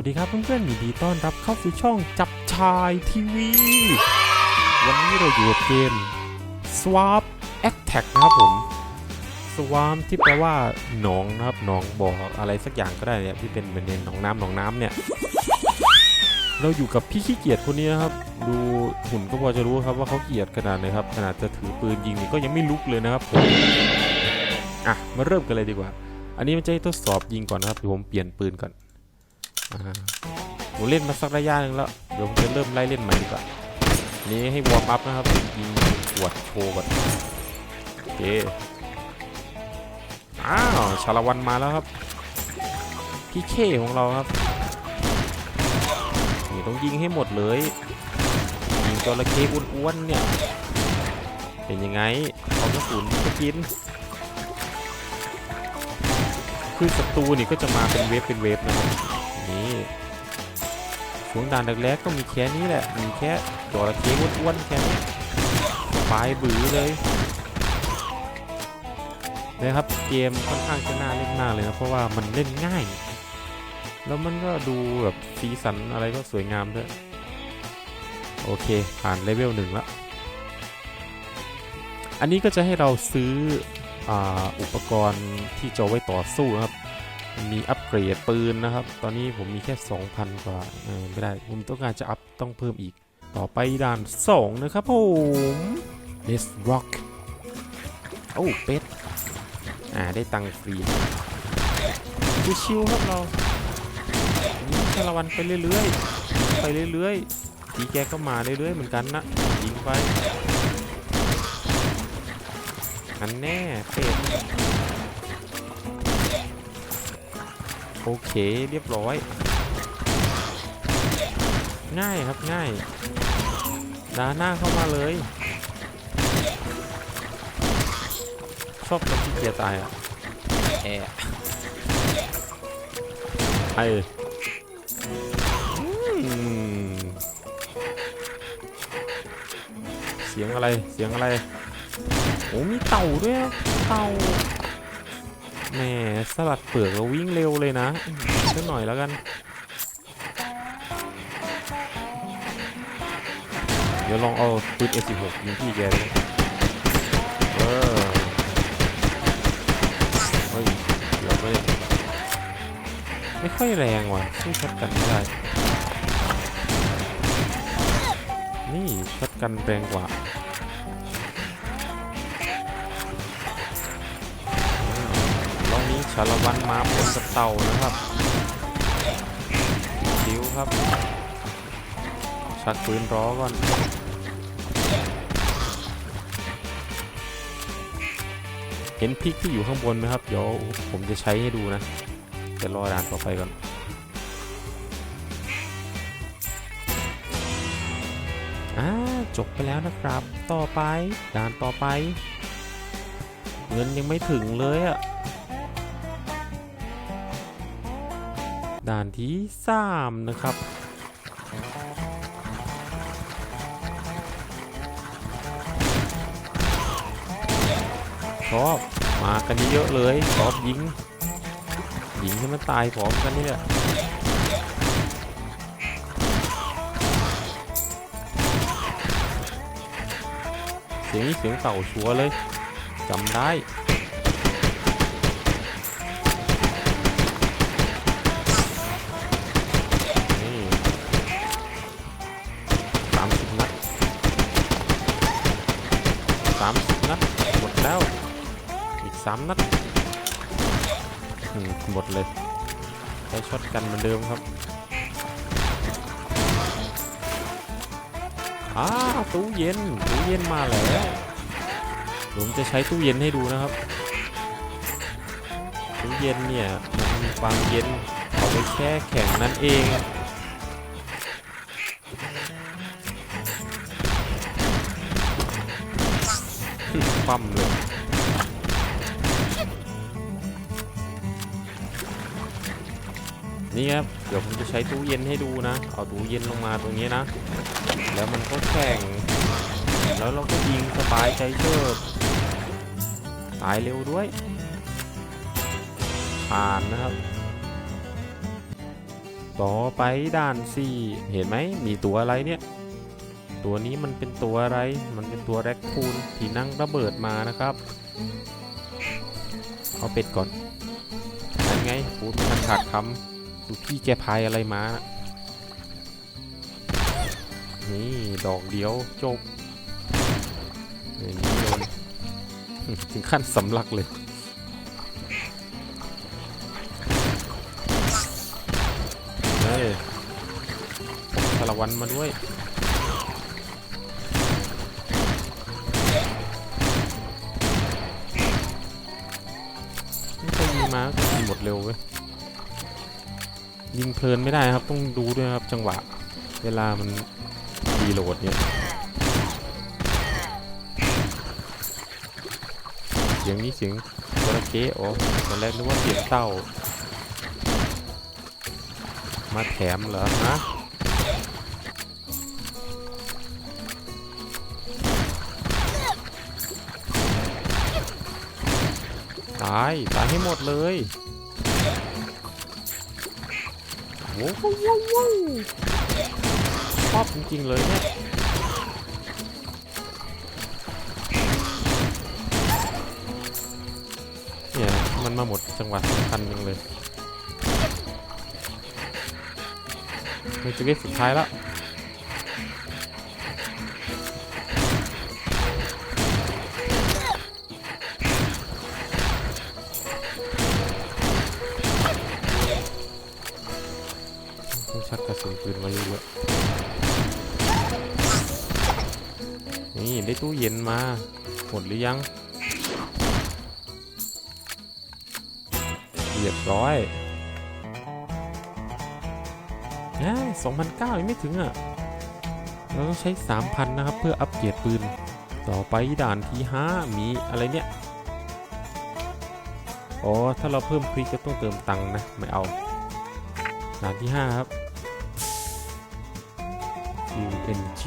วัสดีครับเพื่อนๆยินดีต้อนรับเข้าสู่ช่องจับชายทีวี วันนี้เราอยู่กับเกม Swap Attack นะครับผม Swamp ที่แปลว่าหนองนะครับหนองบ่ออะไรสักอย่างก็ได้เนี่ยที่เป็นเหมือนในหนองน้ำหนองน้ำเนี่ย เราอยู่กับพี่ขี้เกียจคนนี้นะครับ ดูหุ่นก็พอจะรู้ครับว่าเขาเกียจขนาดไหนครับขนาดจะถือปืนยิงนี่ก็ยังไม่ลุกเลยนะครับผมอะมาเริ่มกันเลยดีกว่า อันนี้มันจะให้ทดสอบยิงก่อนนะครับผมเปลี่ยนปืนก่อน ผมเล่นมาสักระยะหนึ่งแล้ว เดี๋ยวผมจะเริ่มไล่เล่นใหม่ดีกว่านนี้ให้วอร์มอัพนะครับยิงขวดโชว์ก่อนโอเคอ้าวชาละวันมาแล้วครับ พี่เคของเราครับ นี่ต้องยิงให้หมดเลย ยิงจระเข้อ้วนๆเนี่ย เป็นยังไงเอากระสุนก็กินคือศัตรูนี่ก็จะมาเป็นเวฟเป็นเวฟนะครับ นี่ช่วงด่านแรกๆก็มีแค่นี้แหละ มีแค่จระเข้อ้วนๆแค่นี้ปลายบือเลยนะครับเกมค่อนข้างจะน่าเล่นมากเลยนะเพราะว่ามันเล่นง่าย แล้วมันก็ดูแบบสีสันอะไรก็สวยงามด้วยโอเค ผ่านเลเวลหนึ่งล้วอันนี้ก็จะให้เราซื้อออุปกรณ์ที่จะไว้ต่อสู้นะครับ มีอัปเกรดปืนนะครับ ตอนนี้ผมมีแค่ 2,000 กว่าไม่ได้ ผมต้องการจะอัพต้องเพิ่มอีก ต่อไปด่าน 2 นะครับผม Let's rock โอ้เป็ด อ่า ได้ตังค์ฟรีชิวๆครับเราชาละวันไปเรื่อยๆ ไปเรื่อยๆทีแกก็มาเรื่อยๆ เหมือนกันนะยิงไปอันแน่เป็ด โอเคเรียบร้อย ง่ายครับง่ายดาหน้าเข้ามาเลย ชอบคนที่เกียร์ตายอะแอะไออืมเสียงอะไรเสียงอะไรโอ้มีเต่าด้วยอะเต่า แหมสลัดเปลือกแล้ววิ่งเร็วเลยนะสักหน่อยแล้วกันเดี๋ยวลองเอาปืน F16 ยิงพี่แกเลยเออเฮ้ยเดี๋ยวไม่ไม่ค่อยแรงว่ะสู้ช็อตกันไม่ได้ นี่ช็อตกันแรงกว่า รอบนี้ชาละวันมาบนสเต่านะครับคิวครับ ชักปืนรอก่อนเห็นพริกที่อยู่ข้างบนไหมครับ เดี๋ยวผมจะใช้ให้ดูนะ จะรอด่านต่อไปก่อนอ่าจบไปแล้วนะครับ ต่อไป ด่านต่อไป เงินยังไม่ถึงเลยอะ ด่านที่สามนะครับ ชอบมากันเยอะๆเลยชอบยิง ยิงให้มันตายพร้อมกันนี่แหละเสียงนี้เสียงเต่าชัวเลยจำได้ สามนัดหมดแล้ว อีกสามนัดหมดเลยใช้ช็อตกันเหมือนเดิมครับอ้าตู้เย็นตู้เย็นมาแล้วผมจะใช้ตู้เย็นให้ดูนะครับตู้เย็นเนี่ยมันมีความเย็นเอาไปแช่แข็งนั่นเอง ปั้มเลยนี่ครับ เดี๋ยวผมจะใช้ตู้เย็นให้ดูนะ เอาตู้เย็นลงมาตรงนี้นะ แล้วมันก็แข็งแล้วเราก็ยิงสบายใจเชิดตายเร็วด้วย ผ่านนะครับ ต่อไปด่านสี่เห็นไหม มีตัวอะไรเนี่ย ตัวนี้มันเป็นตัวอะไร มันเป็นตัวแร็คคูนที่นั่งระเบิดมานะครับ เอาเป็ดก่อนนั่นไงพูดมันขาดคำดูพี่แกพายอะไรมานะนี่ดอกเดียวจบอย่างนี้เลยถึงขั้นสำลักเลยเฮ้ยสารวันมาด้วย ม่เคยยิงมาก็ยิงหมดเร็วเว้ยยิงเพลินไม่ได้ครับต้องดูด้วยครับจังหวะ เวลามันรีโหลดเนี่ยเสียงนี้เสียงจระเกะอ๋อตอนแรกนึกว่าเสียงเต้า มาแถมเหรอฮะายตายให้หมดเลยโว้วว้าวว้าวชอบจริงๆเลยเนี่ยเนี่ยมันมาหมดจังหวัดสำคัญยังเลยในชีวิตสุดท้ายแล้ว ชักกระสุนปืนมาเยอะๆนี่ได้ตู้เย็นมา หมดหรือยังเรียบร้อยนะ2,009ยังไม่ถึงอะ เราต้องใช้ 3,000 นะครับ เพื่ออัปเกรดปืน ต่อไปด่านที่5มีอะไรเนี่ย อ๋อ ถ้าเราเพิ่มคลิกก็ต้องเติมตังค์นะ ไม่เอา ด่านที่ 5 ครับ UNG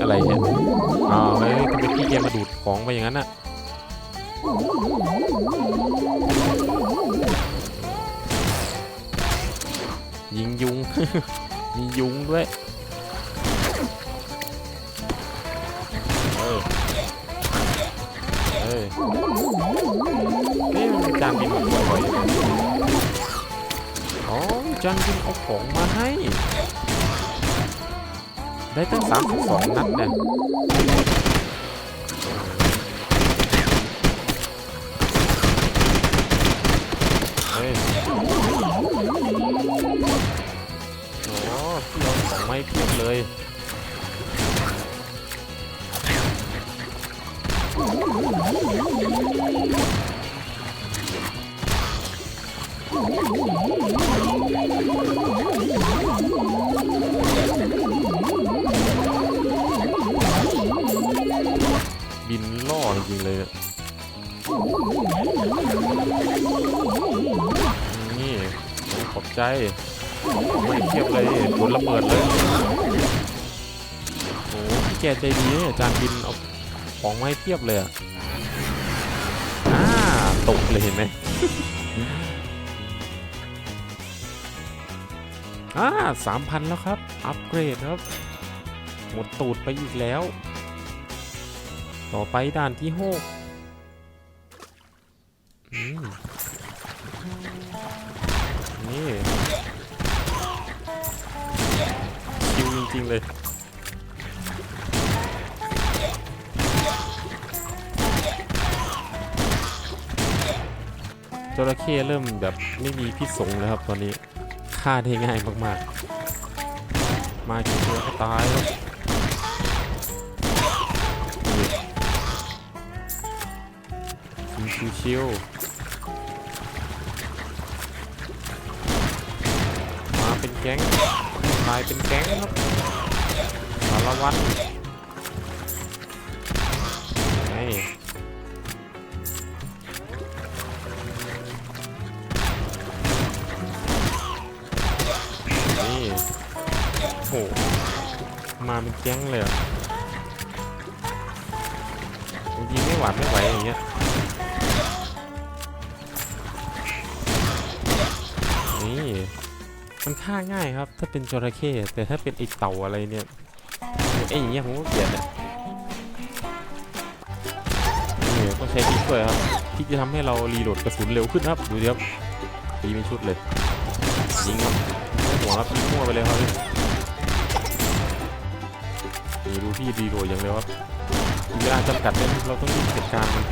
อะไรเนี่ยอ้าวเฮ้ยทำไมพี่แกมาดูดของไปอย่างนั้นอะยิงยุง มียุงด้วยเอ้ยเอ้ยนี่มันจานบินมาบ่อยๆ อ๋อจันจินเอาของมาให้ ได้ตั้ง32นัดเนี่ยเฮ้ยโอ้พี่เอาของไม่เพียบเลย นี่ขอบใจ ไม่เทียบเลยโดนระเบิดเลย โอ้แกใจดีเนี่ยจานบินเอาของมาให้เทียบเลยอ่าตกเลยเห็นไหมอ่าสามพันแล้วครับ อัปเกรดครับ หมดตูดไปอีกแล้ว ต่อไปด่านที่หก นี่คิวจริงๆเลยจระเข้เริ่มแบบไม่มีพิษสงแล้วครับตอนนี้ฆ่าได้ง่ายมากๆ มากี่ตัวก็ตายแล้วชิวชิวๆ แก๊งตายเป็นแก๊งครับสารวัตรไงนี่โอ้โหมาเป็นแก๊งเลยอะยิงไม่หวาดไม่ไหว ฆ่าง่ายครับ ถ้าเป็นจระเข้แต่ถ้าเป็นไอเต่าอะไรเนี่ยไออย่างเงี้ยผมก็เกลียดเนี่ยนี่ต้องใช้พริกด้วยครับพริกจะทำให้เรารีโหลดกระสุนเร็วขึ้นครับดูดิครับตีเป็นชุดเลยยิงครับไม่ต้องห่วครับยิงมั่วไปเลยครับนี่ดูพี่รีโหลดอย่างเร็วครับเวลาจำกัดเนี่ยเราต้องรีบจัดการมัน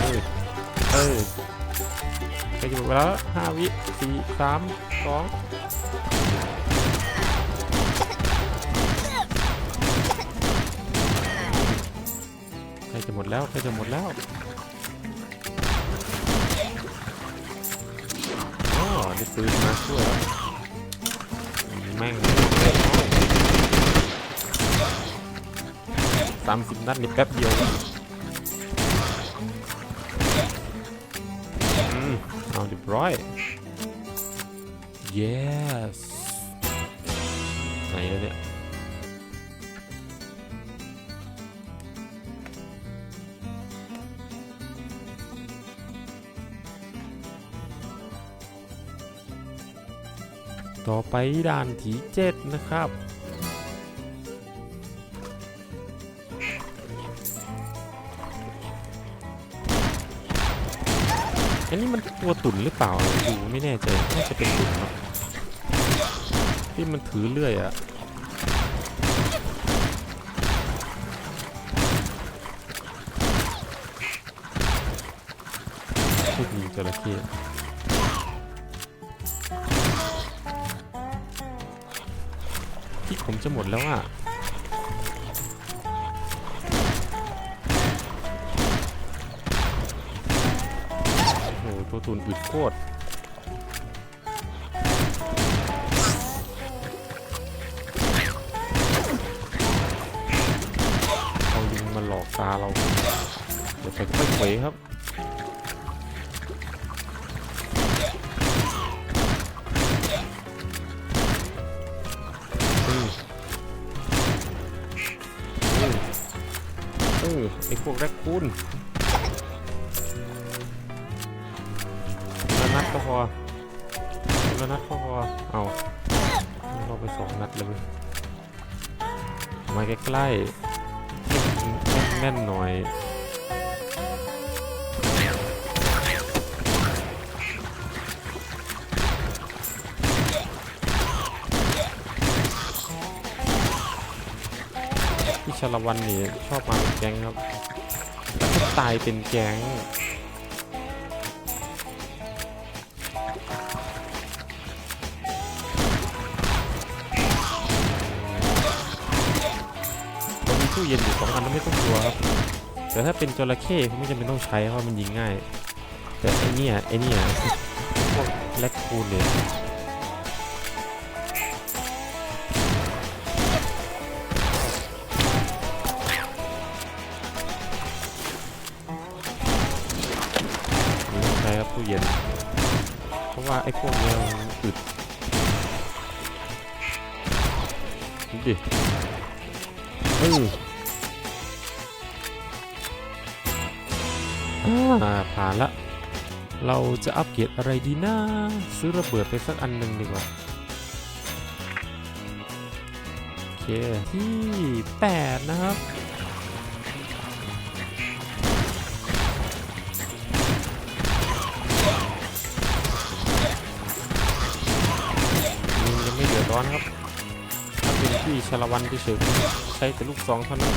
เออเออ จะหมดเวลาแล้วห้าวิสี่สามสองใกล้จะหมดแล้วใกล้จะหมดแล้วอ๋อได้ปืนมาช่วยแล้วแม่งสามสิบนัดนี่แป๊บเดียว รียบร้อย yes ไหนแล้วเนี่ย ต่อไปด่านที่เจ็ดนะครับ อันนี้มันตัวตุ่นหรือเปล่าดูไม่แน่ใจน่าจะเป็นตุ่นเนาะที่มันถือเลื่อยอะพวกนี้จระเข้ที่ผมจะหมดแล้วอะ ตัวตุนอึดโคตรเอาลิงมาหลอกตาเรา เดี๋ยวไปค่อยเขวครับอืมอืมเออไอพวกแรคคูน ละนัดก็พอละนัดก็พอเอาเราไปสองนัดเลยมาใกล้ๆแม่นๆหน่อยพี่ชลวันนี่ชอบมาเป็นแก๊งครับตายเป็นแก๊ง ตู้เย็นอยู่สองอันไม่ต้องกลัวครับแต่ถ้าเป็นจระเข้เขาไม่จำเป็นต้องใช้เพราะมันยิงง่าย แต่ไอเนี่ยไอเนี่ยพวกแลคคูนเนี่ยไม่ต้องใช้ครับตู้เย็น เพราะว่าไอ้พวกเนี้ยมันอึดดูดิเออ ผ่านละ เราจะอัปเกรดอะไรดีนะซื้อระเบิดไปสักอันหนึ่งดีกว่า โอเค ที่ 8 นะครับยังไม่เดือดร้อนครับ ถ้าเป็นที่ชลวันที่เฉยใช้แต่ลูกสองเท่านั้น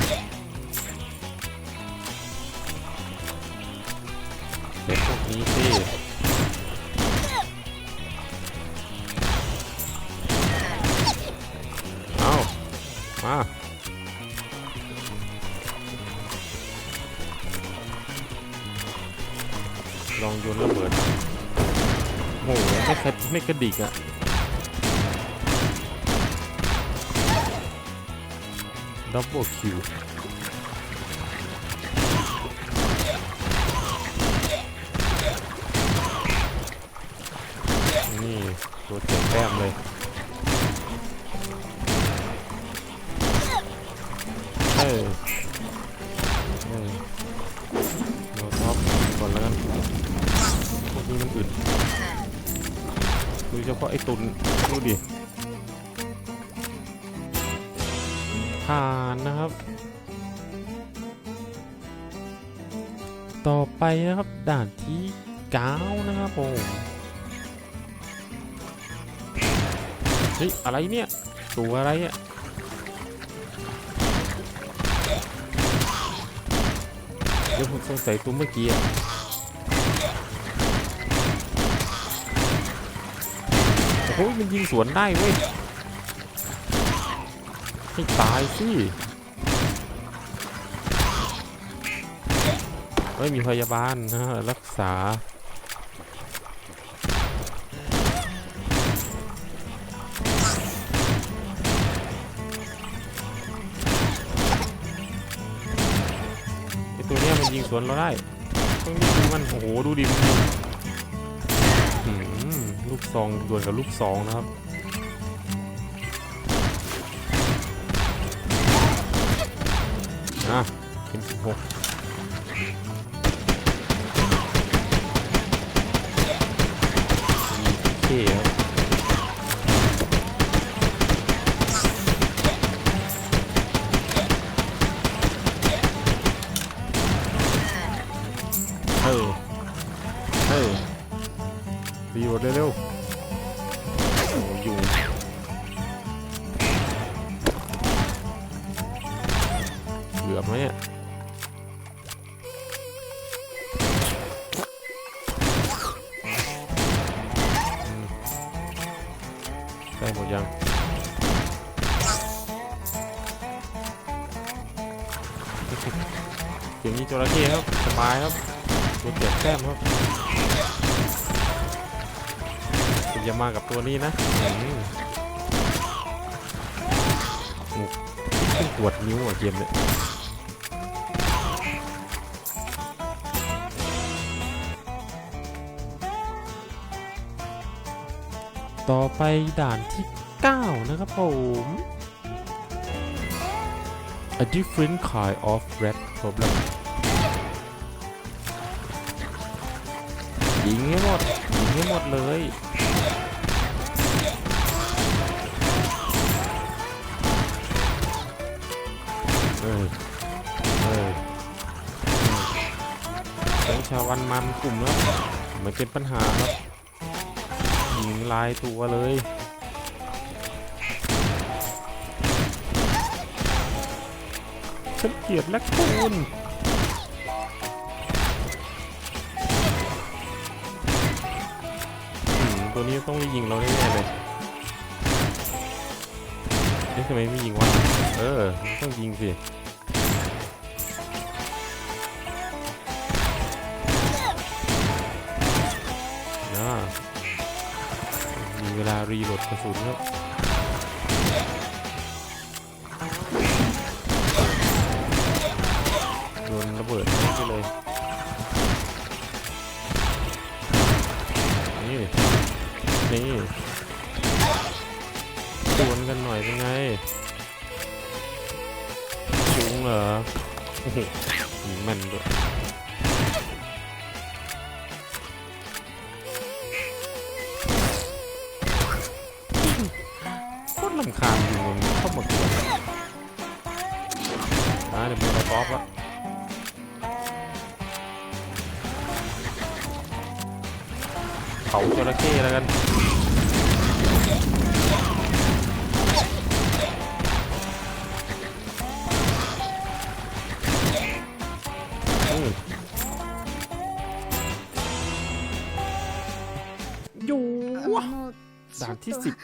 ไม่กระไม่กระดิกอะดับเบิลคิวนี่ตัวเจ็บแต้มเลย ด่านที่เก้านะครับผมเฮ้ยอะไรเนี่ยตัวอะไรอะเดี๋ยวผมสงสัยตัวเมื่อกี้อะโอ้ยมันยิงสวนได้เว้ยให้ตายสิ ไม่มีพยาบาลนะรักษา ไอตัวเนี้ยมันยิงสวนเราได้ ต้องรีบดูมัน โอ้โห ดูดิลูกซองดวลกับลูกซองนะครับอะเป็นสิบหก มีเครับเออเออรีโหลดเร็วๆโอ้ยุงเหลือบไหมเนี่ย นี้จระเข้ครับสบายครับตัวเจ็บแต้มครับอย่ามากับตัวนี้นะอืมโอ้ขึ้นปวดนิ้วอะเกมเนี่ยต่อไปด่านที่ 9 นะครับผม A different kind of red problem ยิงให้หมดยิงให้หมดเลยเออเออของชาววันมันกลุ่มแล้วมันเป็นปัญหาครับยิงลายตัวเลยฉันเกลียดแลคคูน ตัวนี้ต้องยิงเราแน่ๆเลยเอ๊ะทำไมไม่ยิงวะ เออ ต้องยิงสินะมีเวลารีโหลดกระสุนแล้ว คางอยู่ตรงนี้เข้าหมดเลยนะเดี๋ยวมีอะไรกอล์ฟละเผาจระเข้แล้วกันอยู่ด่านที่สิบ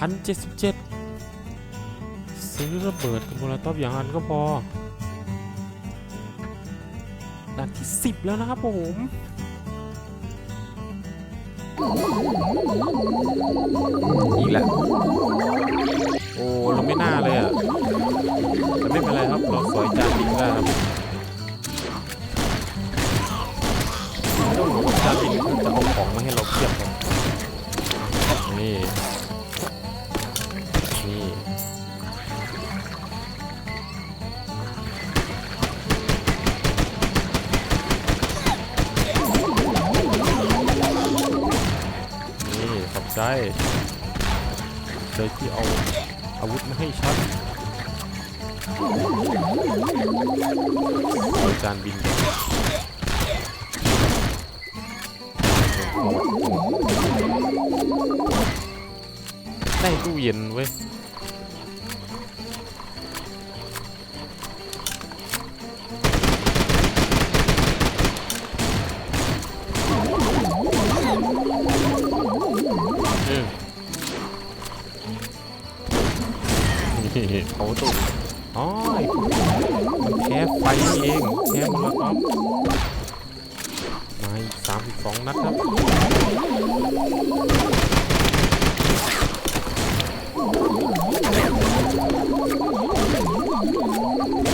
1,077 ซื้อระเบิดกันโมลตอบอย่างอันก็พอดันที่ 10 แล้วนะครับผมอีกแล้ว โอ้เราไม่น่าเลยอะแต่ไม่เป็นไรครับ เราสอยจานบินได้ครับจานบินจะเอาของมาให้เราเทียบครับนี่ ใจเลยที่เอาอาวุธมาให้ฉันโดยจารบินได้ตู้เย็นเว้ย มันละครับมาอีกสามสิบสองนัดครับ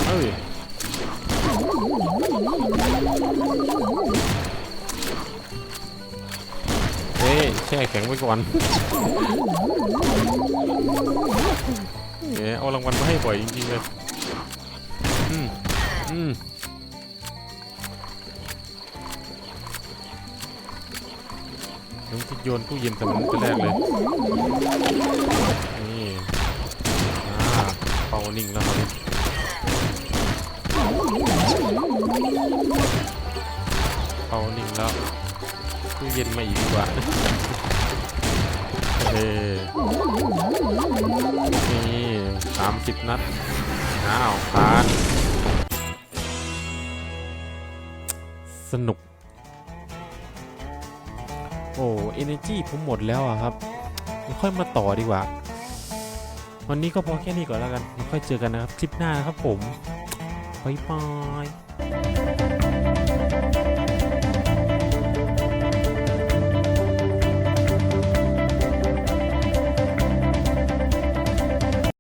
เอ้ยเฮ้ยแช่แข็งไว้ก่อนเนี่ยเอารางวัลมาให้บ่อยจริงๆเลย อืม อืม นึกจะโยนตู้เย็นกับมันแต่แรกเลย นี่อ่าเป่านิ่งแล้วครับเป่านิ่งแล้วตู้เย็นมาอีกดีกว่าเฮ้นี่สามสิบนัด อ้าวผ่านสนุก โอ้เอเนจีผมหมดแล้วอะครับไม่ค่อยมาต่อดีกว่า วันนี้ก็พอแค่นี้ก่อนแล้วกันไม่ค่อยเจอกันนะครับคลิปหน้านะครับผม บ๊ายบาย